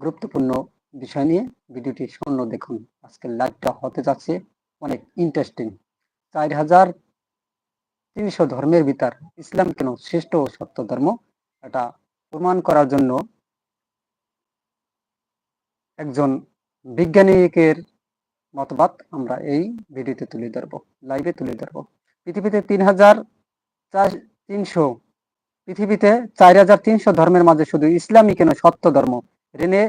গুরুত্বপূর্ণ বিষয় নিয়ে ভিডিওটি শূন্য দেখুন। আজকের লাইভটা হতে যাচ্ছে অনেক ইন্টারেস্টিং চার হাজার তিনশো ধর্মের ভিতর ইসলাম কেন শ্রেষ্ঠ ও সত্য ধর্ম? এটা প্রমাণ করার জন্য একজন বিজ্ঞানীকের মতবাদ আমরা এই ভিডিওতে তুলে ধরবো লাইভে তুলে ধরবো। পৃথিবীতে তিন হাজার তিনশো, পৃথিবীতে চার হাজার তিনশো ধর্মের মাঝে শুধু ইসলামই কেন সত্য ধর্ম? রেনে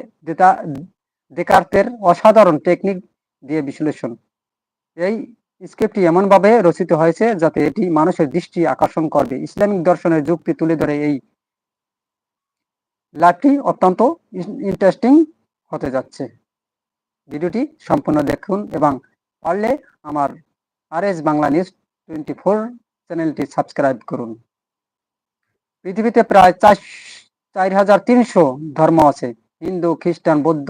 দেকার্তের অসাধারণ টেকনিক দিয়ে বিশ্লেষণ। এই স্ক্রিপ্টটি এমনভাবে রচিত হয়েছে যাতে এটি মানুষের দৃষ্টি আকর্ষণ করবে। ইসলামিক দর্শনের যুক্তি তুলে ধরে এই লাইভটি অত্যন্ত ইন্টারেস্টিং হতে যাচ্ছে। ভিডিওটি সম্পূর্ণ দেখুন এবং পারলে আমার R S Bangla news twenty four চ্যানেলটি সাবস্ক্রাইব করুন। পৃথিবীতে প্রায় চার চার হাজার তিনশো ধর্ম আছে। হিন্দু, খ্রিস্টান, বৌদ্ধ,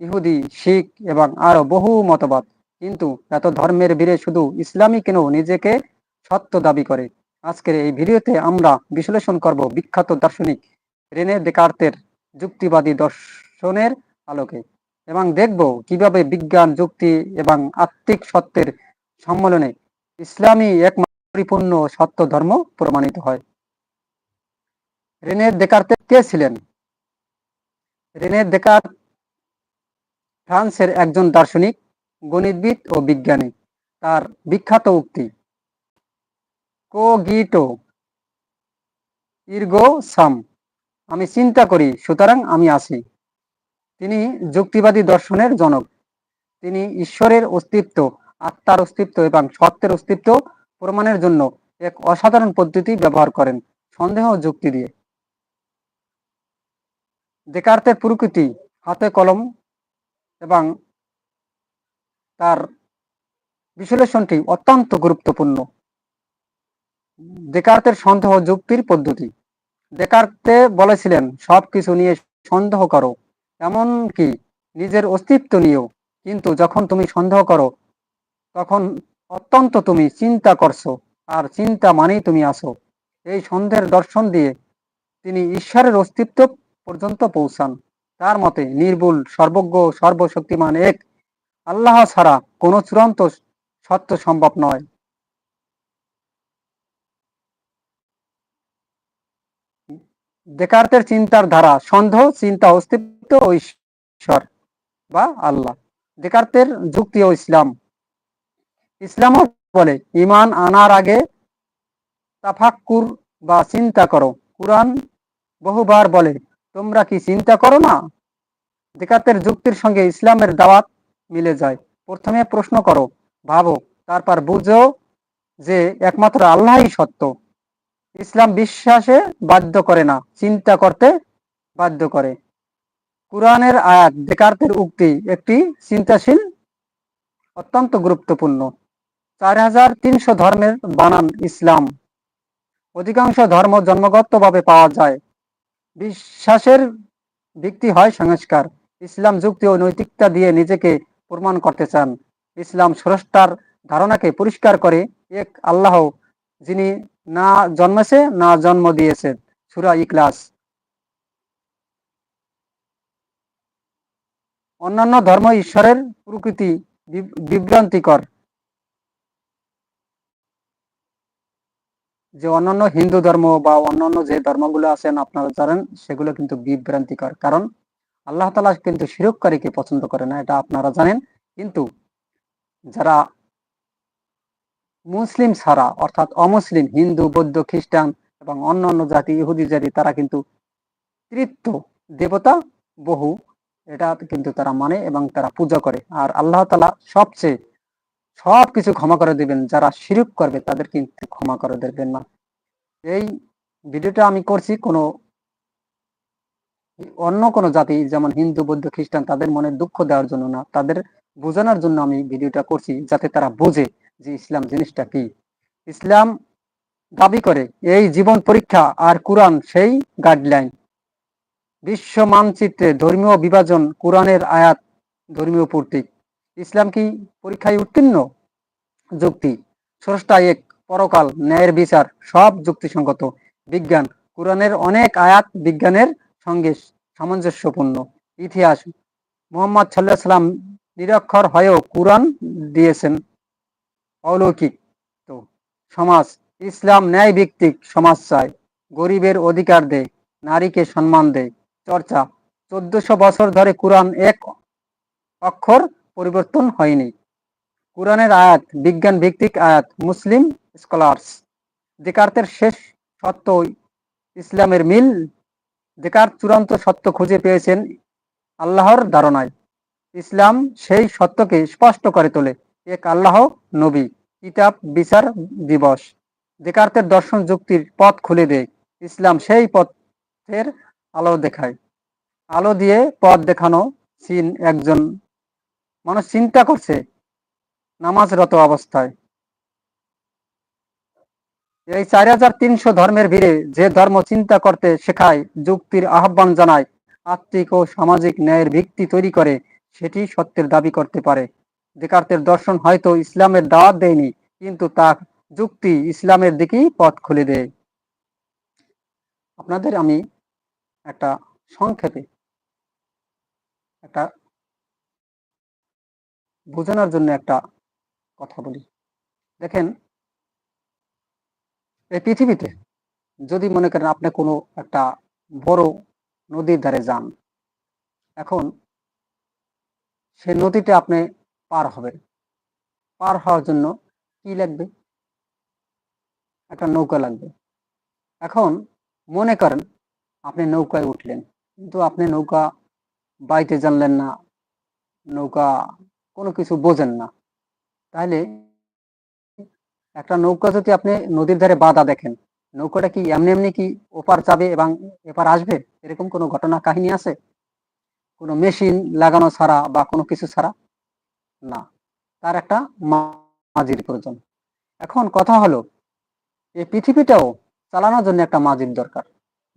ইহুদি, শিখ এবং আরও বহু মতবাদ। কিন্তু এত ধর্মের বীরে শুধু ইসলামই কেন নিজেকে সত্য দাবি করে? আজকের এই ভিডিওতে আমরা বিশ্লেষণ করব বিখ্যাত দার্শনিক রেনে দেকার্তের যুক্তিবাদী দর্শনের আলোকে এবং দেখব কীভাবে বিজ্ঞান, যুক্তি এবং আত্মিক সত্যের সম্মেলনে ইসলামী এক পরিপূর্ণ সত্য ধর্ম প্রমাণিত হয়। রেনে দেকার্তে কে ছিলেন? রেনে দেকার ফ্রান্সের একজন দার্শনিক, গণিতবিদ ও বিজ্ঞানী। তার বিখ্যাত উক্তি, কোগিটো, ইর্গো সাম। আমি চিন্তা করি, সুতরাং আমি আছি। তিনি যুক্তিবাদী দর্শনের জনক। তিনি ঈশ্বরের অস্তিত্ব, আত্মার অস্তিত্ব এবং সত্যের অস্তিত্ব প্রমাণের জন্য এক অসাধারণ পদ্ধতি ব্যবহার করেন। সন্দেহ যুক্তি দিয়ে। দেকার্তের প্রকৃতি, হাতে কলম এবং তার বিশ্লেষণটি অত্যন্ত গুরুত্বপূর্ণ। দেকার্তের সন্দেহ যুক্তির পদ্ধতি। দেকার্তে বলেছিলেন সব কিছু নিয়ে সন্দেহ করো, এমনকি নিজের অস্তিত্ব নিয়েও। কিন্তু যখন তুমি সন্দেহ করো, তখন অত্যন্ত তুমি চিন্তা করছ, আর চিন্তা মানেই তুমি আসো এই সন্দেহের দর্শন দিয়ে তিনি ঈশ্বরের অস্তিত্ব পর্যন্ত পৌঁছান। তার মতে, নির্ভুল, সর্বজ্ঞ, সর্বশক্তিমান এক আল্লাহ ছাড়া কোনো চূড়ান্ত সত্য সম্ভব নয়। দেকার্তের চিন্তার ধারা, সন্দেহ, চিন্তা, অস্তিত্ব ঈশ্বর বা আল্লাহ। দেকার্তের যুক্তি ও ইসলাম। ইসলাম বলে, ইমান আনার আগে তাফাক্কুর বা চিন্তা করো। কোরআন বহুবার বলে তোমরা কি চিন্তা করো না? দেকাতের যুক্তির সঙ্গে ইসলামের দাওয়াত মিলে যায়। প্রথমে প্রশ্ন করো, ভাবো, তারপর বুঝো যে একমাত্র আল্লাহই সত্য। ইসলাম বিশ্বাসে বাধ্য করে না, চিন্তা করতে বাধ্য করে। কোরআনের আয়াত দেকার্তের উক্তি একটি চিন্তাশীল, অত্যন্ত গুরুত্বপূর্ণ। চার হাজার তিনশো ধর্মের বানান ইসলাম। অধিকাংশ ধর্ম জন্মগতভাবে পাওয়া যায়। বিশ্বাসের ভিত্তি হয় সংস্কার। ইসলাম যুক্তি ও নৈতিকতা দিয়ে নিজেকে প্রমাণ করতে চান। ইসলাম স্রষ্টার ধারণাকে পরিষ্কার করে এক আল্লাহ যিনি না জন্মেছে, না জন্ম দিয়েছে। সুরা ইকলাস অন্যান্য ধর্ম ঈশ্বরের প্রকৃতি বিভ্রান্তিকর। যে অন্যান্য হিন্দু ধর্ম বা অন্যান্য যে ধর্মগুলো আছেন আপনারা জানেন, সেগুলো কিন্তু বিভ্রান্তিকর। কারণ আল্লাহ তালা কিন্তু শিরককারীকে পছন্দ করে না, এটা আপনারা জানেন। কিন্তু যারা মুসলিম ছাড়া, অর্থাৎ অমুসলিম, হিন্দু, বৌদ্ধ, খ্রিস্টান এবং অন্যান্য জাতি, ইহুদি জাতি, তারা কিন্তু তৃত্ব দেবতা বহু, এটা কিন্তু তারা মানে এবং তারা পূজা করে। আর আল্লাহ তালা সবচেয়ে সব কিছু ক্ষমা করে দিবেন, যারা শিরুক করবে তাদের কিন্তু ক্ষমা করে দেবেন না। এই ভিডিওটা আমি করছি কোনো অন্য কোনো জাতি, যেমন হিন্দু, বৌদ্ধ, খ্রিস্টান, তাদের মনে দুঃখ দেওয়ার জন্য না। তাদের বোঝানোর জন্য আমি ভিডিওটা করছি যাতে তারা বোঝে যে ইসলাম জিনিসটা কি। ইসলাম দাবি করে, এই জীবন পরীক্ষা আর কোরআন সেই গাইডলাইন বিশ্ব মানচিত্রে ধর্মীয় বিভাজন, কোরআনের আয়াত ধর্মীয় প্রতীক। ইসলাম কি পরীক্ষায় উত্তীর্ণ? যুক্তি। স্রষ্টা এক পরকাল ন্যায়ের বিচার, সব যুক্তিসঙ্গত। বিজ্ঞান। কোরআনের অনেক আয়াত বিজ্ঞানের সঙ্গে সামঞ্জস্যপূর্ণ। ইতিহাস। মোহাম্মদ সাল্লাহ সাল্লাম নিরক্ষর হয়েও কোরআন দিয়েছেন। অলৌকিক। তো, সমাজ। ইসলাম ন্যায় ভিত্তিক সমাজ চায়। গরিবের অধিকার দেয়, নারীকে সম্মান দেয়। চর্চা। চোদ্দশো বছর ধরে কোরআন এক অক্ষর পরিবর্তন হয়নি। কোরআনের আয়াত বিজ্ঞান ভিত্তিক আয়াত, মুসলিম স্কলার্স। দেকার্তের শেষ সত্য ইসলামের মিল। দেকার চূড়ান্ত সত্য খুঁজে পেয়েছেন আল্লাহর ধারণায়। ইসলাম সেই সত্যকে স্পষ্ট করে তোলে। এক আল্লাহ, নবী, কিতাব, বিচার দিবস। দেকার্তের দর্শন যুক্তির পথ খুলে দেয়। ইসলাম সেই পথের আলো দেখায়। আলো দিয়ে পথ দেখানো চীন একজন মানুষ চিন্তা করছে নামাজরত অবস্থায়। এই চার হাজার তিনশো ধর্মের ভিড়ে যে ধর্ম চিন্তা করতে শেখায়, যুক্তির আহ্বান জানায়, আত্মিক ও সামাজিক ন্যায়ের ভিত্তি তৈরি করে, সেটি সত্যের দাবি করতে পারে। দেকার্তের দর্শন হয়তো ইসলামের দাওয়াত দেয়নি, কিন্তু তার যুক্তি ইসলামের দিকেই পথ খুলে দেয়। আপনাদের আমি একটা সংক্ষেপে একটা বোঝানোর জন্য একটা কথা বলি। দেখেন, এই পৃথিবীতে যদি মনে করেন আপনি কোনো একটা বড় নদীর ধারে যান, এখন সে নদীটা আপনি পার হবেন। পার হওয়ার জন্য কি লাগবে? একটা নৌকা লাগবে। এখন মনে করেন আপনি নৌকায় উঠলেন, কিন্তু আপনি নৌকা বাইতে জানলেন না, নৌকা কোনো কিছু বোঝেন না। তাহলে একটা নৌকা যদি আপনি নদীর ধারে বাধা দেখেন, নৌকাটা কি এমনি এমনি কি ওপার যাবে এবং এপার আসবে? এরকম কোনো ঘটনা কাহিনী আছে? কোনো মেশিন লাগানো ছাড়া বা কোনো কিছু ছাড়া? না। তার একটা মাঝির প্রয়োজন। এখন কথা হলো, এই পৃথিবীটাও চালানোর জন্য একটা মাঝির দরকার।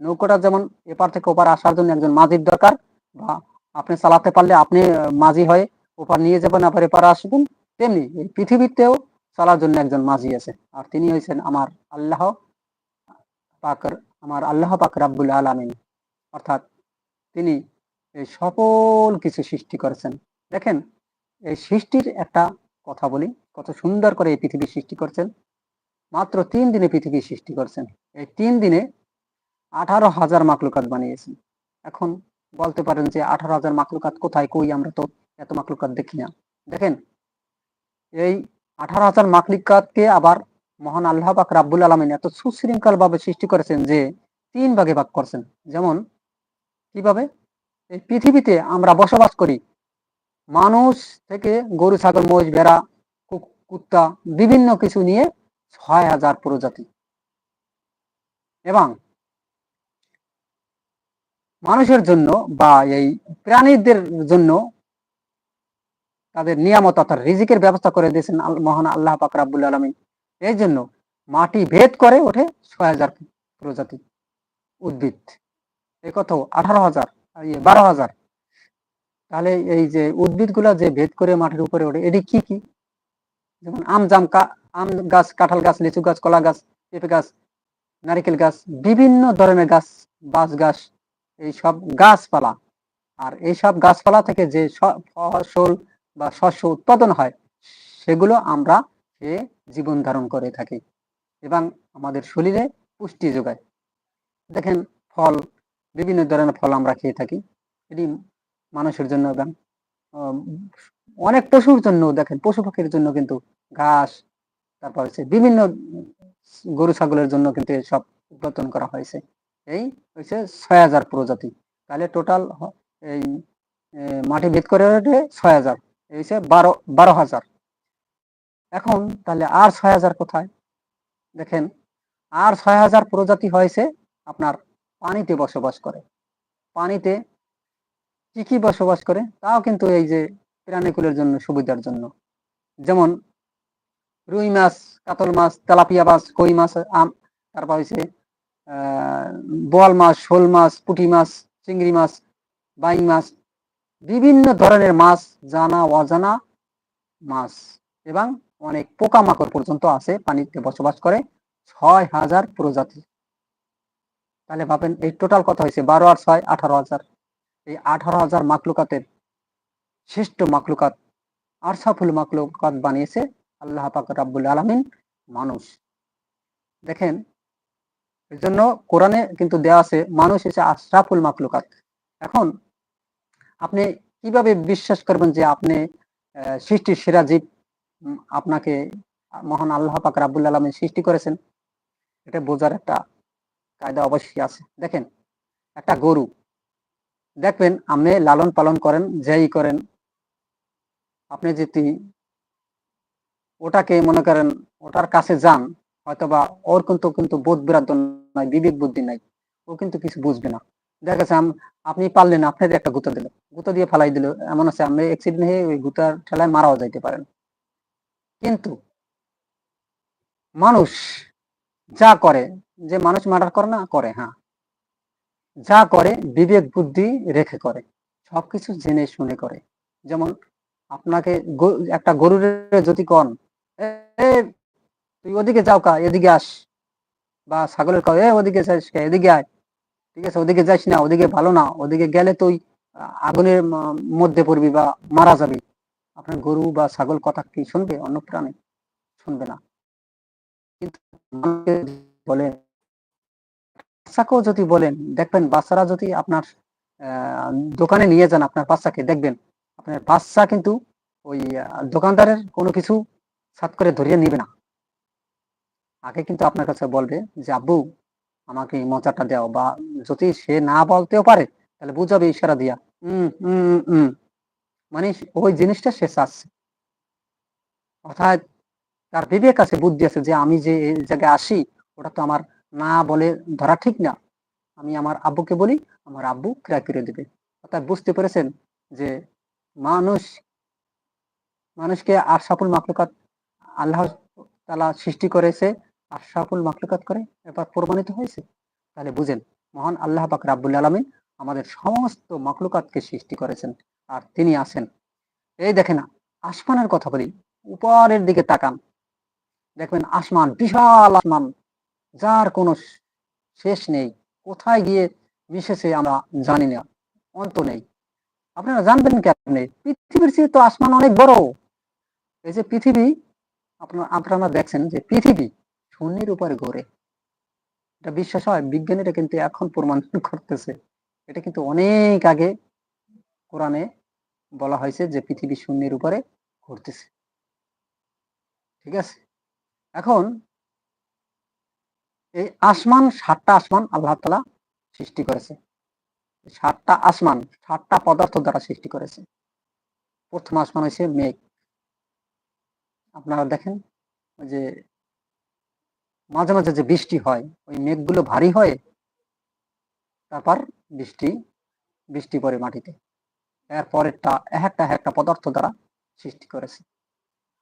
নৌকাটা যেমন এপার থেকে ওপার আসার জন্য একজন মাঝির দরকার বা আপনি চালাতে পারলে আপনি মাঝি হয়ে ওপার নিয়ে যাবেন, আবার এপার আসবেন। তেমনি এই পৃথিবীতেও চলার জন্য একজন মাঝি আছে। আর তিনি হয়েছেন আমার আল্লাহ পাকর আমার আল্লাহ পাক রাব্বুল আলামিন। অর্থাৎ তিনি এই সকল কিছু সৃষ্টি করেছেন। দেখেন, এই সৃষ্টির একটা কথা বলি, কত সুন্দর করে এই পৃথিবী সৃষ্টি করছেন। মাত্র তিন দিনে পৃথিবী সৃষ্টি করছেন। এই তিন দিনে আঠারো হাজার মাকলুকাত বানিয়েছেন। এখন বলতে পারেন যে আঠারো হাজার মাকলুকাত কোথায়, কই আমরা তো এত মাকলুকাত দেখি না? দেখেন, এই আঠারো হাজার মাকলিকাতকে আবার মহান আল্লাহ পাক রাব্বুল আলমিন এত সুশৃঙ্খল ভাবে সৃষ্টি করেছেন যে তিন ভাগে ভাগ করছেন। যেমন, কীভাবে? এই পৃথিবীতে আমরা বসবাস করি, মানুষ থেকে গরু, ছাগল, মহিষ, ভেড়া কুত্তা, বিভিন্ন কিছু নিয়ে ছয় হাজার প্রজাতি। এবং মানুষের জন্য বা এই প্রাণীদের জন্য তাদের নিয়ামত অর্থাৎ রিজিকের ব্যবস্থা করে দিয়েছেন মহান আল্লাহ পাক রাব্বুল আলমী এই জন্য মাটি ভেদ করে ওঠে ছয় হাজার প্রজাতি উদ্ভিদ। এই কত? আঠারো হাজার ইয়ে বারো হাজার। তাহলে এই যে উদ্ভিদগুলা যে ভেদ করে মাটির উপরে ওঠে, এটি কি কি? যেমন আম, জাম আম গাছ, কাঁঠাল গাছ, লিচু গাছ, কলা গাছ, পেঁপে গাছ, নারিকেল গাছ, বিভিন্ন ধরনের গাছ, বাঁশ গাছ, এই সব গাছপালা। আর এই সব গাছপালা থেকে যে ফসল বা শস্য উৎপাদন হয়, সেগুলো আমরা খেয়ে জীবন ধারণ করে থাকি এবং আমাদের শরীরে পুষ্টি যোগায়। দেখেন ফল, বিভিন্ন ধরনের ফল আমরা খেয়ে থাকি। এটি মানুষের জন্য এবং অনেক পশুর জন্য দেখেন, পশু পাখির জন্য কিন্তু ঘাস, তারপর হচ্ছে বিভিন্ন গরু ছাগলের জন্য কিন্তু সব উৎপাদন করা হয়েছে। এই হচ্ছে ছয় হাজার প্রজাতি। তাহলে টোটাল এই মাটি ভেদ করে ছয় হাজার। হচ্ছে বারো বারো হাজার। এখন তাহলে আর ছয় হাজার কোথায়? দেখেন, আর ছয় হাজার প্রজাতি হয়েছে আপনার পানিতে বসবাস করে। পানিতে কি কি বসবাস করে? তাও কিন্তু এই যে প্রাণীকুলের জন্য, সুবিধার জন্য। যেমন রুই মাছ, কাতল মাছ, তেলাপিয়া মাছ, কই মাছ, আম, তারপর হয়েছে বোয়াল মাছ, শোল মাছ, পুঁটি মাছ, চিংড়ি মাছ, বাইং মাছ বিভিন্ন ধরনের মাছ, জানা, অজানা মাছ এবং অনেক পোকামাকড় পর্যন্ত আছে, পানিতে বসবাস করে ছয় হাজার প্রজাতি। তাহলে ভাবেন, এই টোটাল কত হয়েছে? বারো আর ছয়, আঠারো হাজার। এই আঠারো হাজার মাকলুকাতের শ্রেষ্ঠ মাকলুকাত আরসাফুল মাকলুকাত বানিয়েছে আল্লাহ পাক রাব্বুল আলামিন মানুষ। দেখেন এই জন্য কোরআনে কিন্তু দেওয়া আছে, মানুষ এসে আশরাফুল মাকলুকাত এখন আপনি কীভাবে বিশ্বাস করবেন যে আপনি সৃষ্টির সেরা জীব আপনাকে মহান আল্লাহ পাক রাব্বুল আলামিন সৃষ্টি করেছেন? এটা বোঝার একটা কায়দা অবশ্যই আছে। দেখেন, একটা গরু, দেখবেন আপনি লালন পালন করেন, যেই করেন, আপনি যদি ওটাকে মনে করেন ওটার কাছে যান, হয়তোবা ওর কিন্তু কিন্তু বোধ বিরাদ্য নাই, বিবেক বুদ্ধি নাই, ও কিন্তু কিছু বুঝবে না। দেখা যাচ্ছে আপনি পারলেন আপনার একটা গুঁতো দিল। গুঁতো দিয়ে ফেলাই দিল। এমন আছে আপনি অ্যাক্সিডেন্ট হয়ে ওই গুতার ঠেলায় মারাও যাইতে পারেন কিন্তু মানুষ যা করে যে মানুষ মার্ডার করে না করে হ্যাঁ। যা করে বিবেক বুদ্ধি রেখে করে। সবকিছু জেনে শুনে করে। যেমন আপনাকে একটা গরুর যদি কন "এ, এ, তুই ওদিকে যাও কা এদিকে আস। বা ছাগলের কয় এ ওদিকে যাস এদিকে আয়। ঠিক আছে? ওদিকে যাস না, ওদিকে ভালো না, ওদিকে গেলে তুই আগুনের মধ্যে পড়বি বা মারা যাবি। আপনার গরু বা ছাগল কথা কি শুনবে? অন্য প্রাণী শুনবে না। কিন্তু বলেন, বাচ্চাকেও যদি বলেন, দেখবেন বাচ্চারা যদি আপনার দোকানে নিয়ে যান আপনার বাচ্চাকে, দেখবেন আপনার বাচ্চা কিন্তু ওই দোকানদারের কোনো কিছু সাত করে ধরিয়ে নিবে না। আগে কিন্তু আপনার কাছে বলবে যে, আব্বু আমাকে এই মোচাটা দাও বা যদি সে না বলতেও পারে, তাহলে বুঝাবে ইশারা দিয়া। উম মানে ওই জিনিসটা সে চাচ্ছে। অর্থাৎ তার বিবেক আছে, বুদ্ধি আছে যে আমি যে জায়গায় আসি, ওটা তো আমার না বলে ধরা ঠিক না। আমি আমার আব্বুকে বলি, আমার আব্বু ক্রয় করে দেবে। অর্থাৎ বুঝতে পেরেছেন যে মানুষ, মানুষকে আশরাফুল মাকলুকাত আল্লাহ তালা সৃষ্টি করেছে আশরাফুল মাকলুকাত করে এবার প্রমাণিত হয়েছে, তাহলে বুঝেন, মহান আল্লাহ পাক রাব্বুল আলামিন আমাদের সমস্ত মাকলুকাতকে সৃষ্টি করেছেন আর তিনি আছেন। এই দেখেন, আসমানের কথা বলি, উপরের দিকে তাকান। দেখবেন, আসমান, বিশাল আসমান, যার কোনো শেষ নেই, কোথায় গিয়ে মিশেছে আমরা জানি না, অন্ত নেই। আপনারা জানবেন কেমনে, পৃথিবীর চেয়ে তো আসমান অনেক বড়। এই যে পৃথিবী, আপনারা আপনারা দেখছেন যে পৃথিবী শূন্যের উপরে ঘোরে। এটা বিশ্বাস হয়? বিজ্ঞানীরা কিন্তু এখন প্রমাণ করতেছে। এটা কিন্তু অনেক আগে কোরআনে বলা হয়েছে যে পৃথিবী শূন্যের উপরে ঘুরতেছে। ঠিক আছে? এখন এই আসমান, সাতটা আসমান আল্লাহ তালা সৃষ্টি করেছে। সাতটা আসমান, সাতটা পদার্থ দ্বারা সৃষ্টি করেছে। প্রথম আসমান হয়েছে মেঘ। আপনারা দেখেন যে মাঝে মাঝে যে বৃষ্টি হয়, ওই মেঘগুলো ভারী হয় তারপর বৃষ্টি বৃষ্টি পড়ে মাটিতে। এর পরেরটা এক একটা একটা পদার্থ দ্বারা সৃষ্টি করেছে।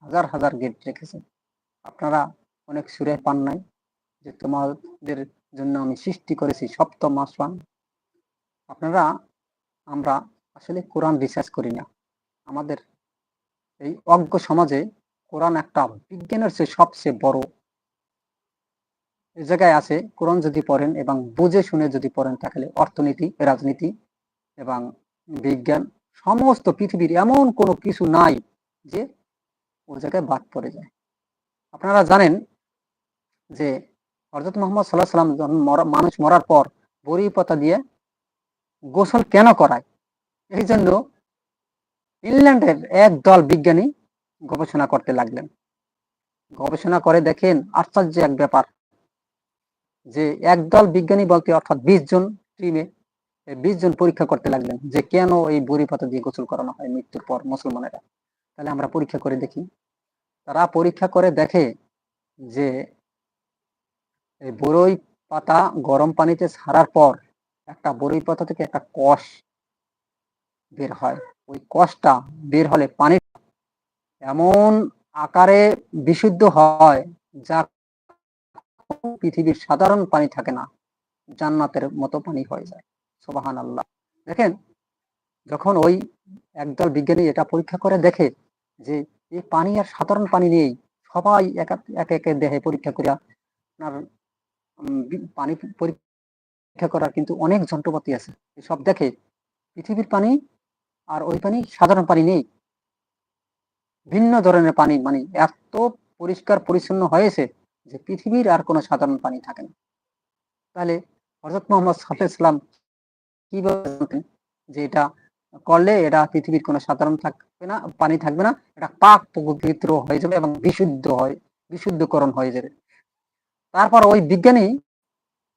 হাজার হাজার গেট রেখেছে। আপনারা অনেক সুরে পান নাই যে তোমাদের জন্য আমি সৃষ্টি করেছি সপ্তম আসমান। আপনারা, আমরা আসলে কোরআন রিসার্চ করি না। আমাদের এই অজ্ঞ সমাজে কোরআন একটা বিজ্ঞানের চেয়ে সবচেয়ে বড় জায়গায় আছে, কোরআন যদি পড়েন এবং বুঝে শুনে যদি পড়েন, তাহলে অর্থনীতি, রাজনীতি এবং বিজ্ঞান, সমস্ত পৃথিবীর এমন কোনো কিছু নাই যে ও জায়গায় বাদ পড়ে যায়। আপনারা জানেন যে হজরত মোহাম্মদ সাল্লাহ সাল্লাম যখন মানুষ মরার পর বড়ি পাতা দিয়ে গোসল কেন করায়? এই জন্য ইংল্যান্ডের এক দল বিজ্ঞানী গবেষণা করতে লাগলেন। গবেষণা করে দেখেন আশ্চর্য এক ব্যাপার। যে একদল বিজ্ঞানী বলতে অর্থাৎ বিশ জন টিমে বিশ জন পরীক্ষা করতে লাগলেন যে কেন এই বড়ি পাতা দিয়ে গোসল করানো হয় মৃত্যুর পর মুসলমানেরা। তাহলে আমরা পরীক্ষা করে দেখি। তারা পরীক্ষা করে দেখে যে এই বড়ই পাতা গরম পানিতে ছাড়ার পর একটা বড়ই পাতা থেকে একটা কষ বের হয়। ওই কষটা বের হলে পানি এমন আকারে বিশুদ্ধ হয় যা পৃথিবীর সাধারণ পানি থাকে না, জান্নাতের মতো পানি হয়ে যায়। সোবাহান আল্লাহ দেখেন, যখন ওই একদল বিজ্ঞানী এটা পরীক্ষা করে দেখে যে এই পানি আর সাধারণ পানি নেই সবাই একে একে দেহে পরীক্ষা করিয়া আপনার পানি পরীক্ষা করার কিন্তু অনেক যন্ত্রপাতি আছে। সব দেখে পৃথিবীর পানি আর ওই পানি সাধারণ পানি নেই ভিন্ন ধরনের পানি মানে এত পরিষ্কার পরিচ্ছন্ন হয়েছে যে পৃথিবীর আর কোনো সাধারণ পানি থাকে না। তাহলে হজরত মোহাম্মদ সাল্লাহ ইসলাম কি বলতেন যে এটা করলে এটা পৃথিবীর কোনো সাধারণ থাকবে না পানি থাকবে না, এটা পাক পবিত্র হয়ে যাবে এবং বিশুদ্ধ হয়, বিশুদ্ধকরণ হয়ে যাবে। তারপর ওই বিজ্ঞানী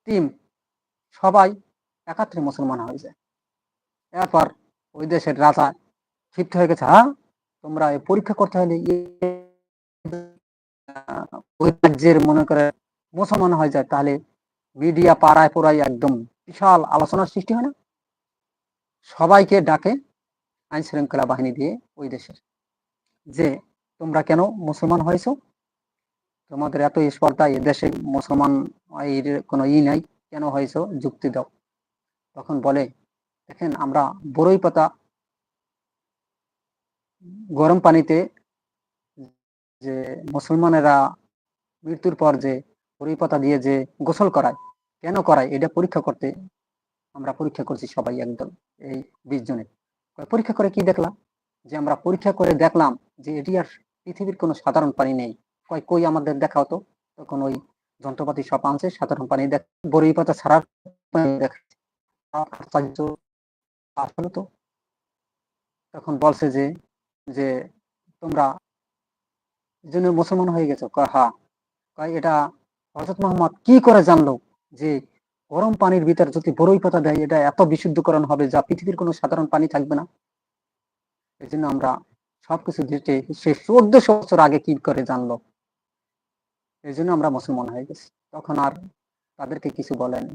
টিম সবাই একাত্রে মুসলমান হয়ে যায়। এরপর ওই দেশের রাজা ক্ষিপ্ত হয়ে গেছে হ্যাঁ তোমরা পরীক্ষা করতে হলে ওই রাজ্যের মনে করে মুসলমান হয়ে যায়, তাহলে মিডিয়া পাড়ায় পোড়ায় একদম বিশাল আলোচনার সৃষ্টি হয় না? সবাইকে ডাকে আইন শৃঙ্খলা বাহিনী দিয়ে ওই দেশের, যে তোমরা কেন মুসলমান হয়েছো? তোমাদের এত স্পর্ধা দেশে মুসলমান কোনো ই নাই, কেন হয়েছো? যুক্তি দাও। তখন বলে, দেখেন, আমরা বড়ই পাতা গরম পানিতে যে মুসলমানেরা মৃত্যুর পর যে বড়ই দিয়ে যে গোসল করায়, কেন করায়, এটা পরীক্ষা করতে আমরা পরীক্ষা করছি সবাই একদম এই বিশ জনে পরীক্ষা করে কি দেখলাম? যে আমরা পরীক্ষা করে দেখলাম যে এটি আর পৃথিবীর কোনো সাধারণ পানি নেই। কয়, কই আমাদের দেখা হতো তখন ওই যন্ত্রপাতি সব আনছে, সাধারণ পানি দেখ বড়ই পাতা ছাড়ার পানি দেখা আসলে তো। তখন বলছে যে যে তোমরা জন্য মুসলমান হয়ে গেছে। হা। কয়, এটা হজরত মোহাম্মদ কি করে জানলো যে গরম পানির ভিতর যদি বড়ই পাতা দেয়, এটা এত বিশুদ্ধকরণ হবে যা পৃথিবীর কোনো সাধারণ পানি থাকবে না? এই জন্য আমরা সবকিছু দিতে সে চোদ্দশো বছর আগে কি করে জানলো? এই জন্য আমরা মুসলমান হয়ে গেছি। তখন আর তাদেরকে কিছু বলেনি।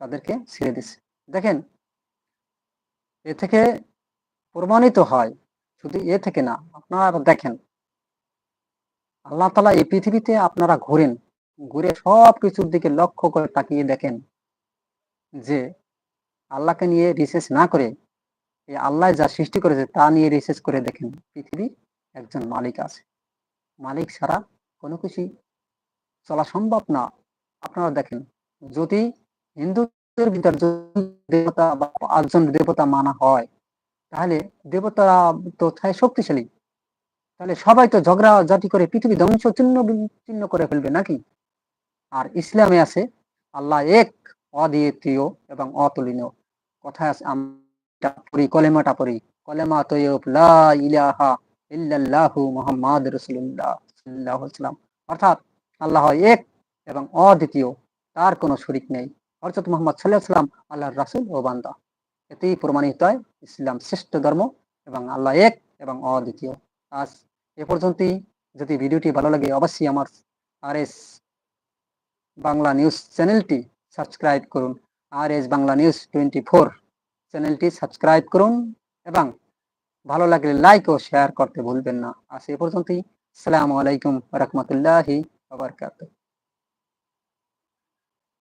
তাদেরকে ছেড়ে দিছে। দেখেন, এ থেকে প্রমাণিত হয়, শুধু এ থেকে না, আপনারা দেখেন আল্লাহ তালা এই পৃথিবীতে আপনারা ঘুরেন, ঘুরে সব কিছুর দিকে লক্ষ্য করে তাকিয়ে দেখেন যে আল্লাহকে নিয়ে রিসার্চ না করে, এই আল্লাহ যা সৃষ্টি করেছে তা নিয়ে রিসার্চ করে দেখেন পৃথিবী একজন মালিক আছে। মালিক ছাড়া কোনো কিছুই চলা সম্ভব না। আপনারা দেখেন, যদি হিন্দুদের ভিতর দেবতা বা পাঁচজন দেবতা মানা হয়, তাহলে দেবতারা তো শক্তিশালী। তাহলে সবাই তো ঝগড়া জাতি করে পৃথিবী ধ্বংস চিহ্ন চিহ্ন করে ফেলবে নাকি? আর ইসলামে আছে, আল্লাহ এক অদ্বিতীয় এবং অতুলনীয়। কথা আছে, আমরা পড়ি, কলেমাটা পড়ি। কলেমা তৈয়ব, লা ইলাহা ইল্লাল্লাহু মুহাম্মাদ রাসূলুল্লাহ সাল্লাল্লাহু আলাইহি অর্থাৎ আল্লাহ এক এবং অদ্বিতীয়, তার কোনো শরিক নেই। হযরত মুহাম্মদ সাল্লাল্লাহু আলাইহি সাল্লাম আল্লাহর রাসূল ও বান্দা। এতেই প্রমাণিত হয়, ইসলাম শ্রেষ্ঠ ধর্ম এবং আল্লাহ এক এবং অদ্বিতীয়। আজ এ পর্যন্তই। যদি ভিডিওটি ভালো লাগে, অবশ্যই আমার আর এস বাংলা নিউজ চ্যানেলটি সাবস্ক্রাইব করুন। R S Bangla news twenty four চ্যানেলটি সাবস্ক্রাইব করুন এবং ভালো লাগলে লাইক ও শেয়ার করতে ভুলবেন না। আজ এ পর্যন্তই। আসসালামু আলাইকুম রহমতুল্লাহি আবরকাত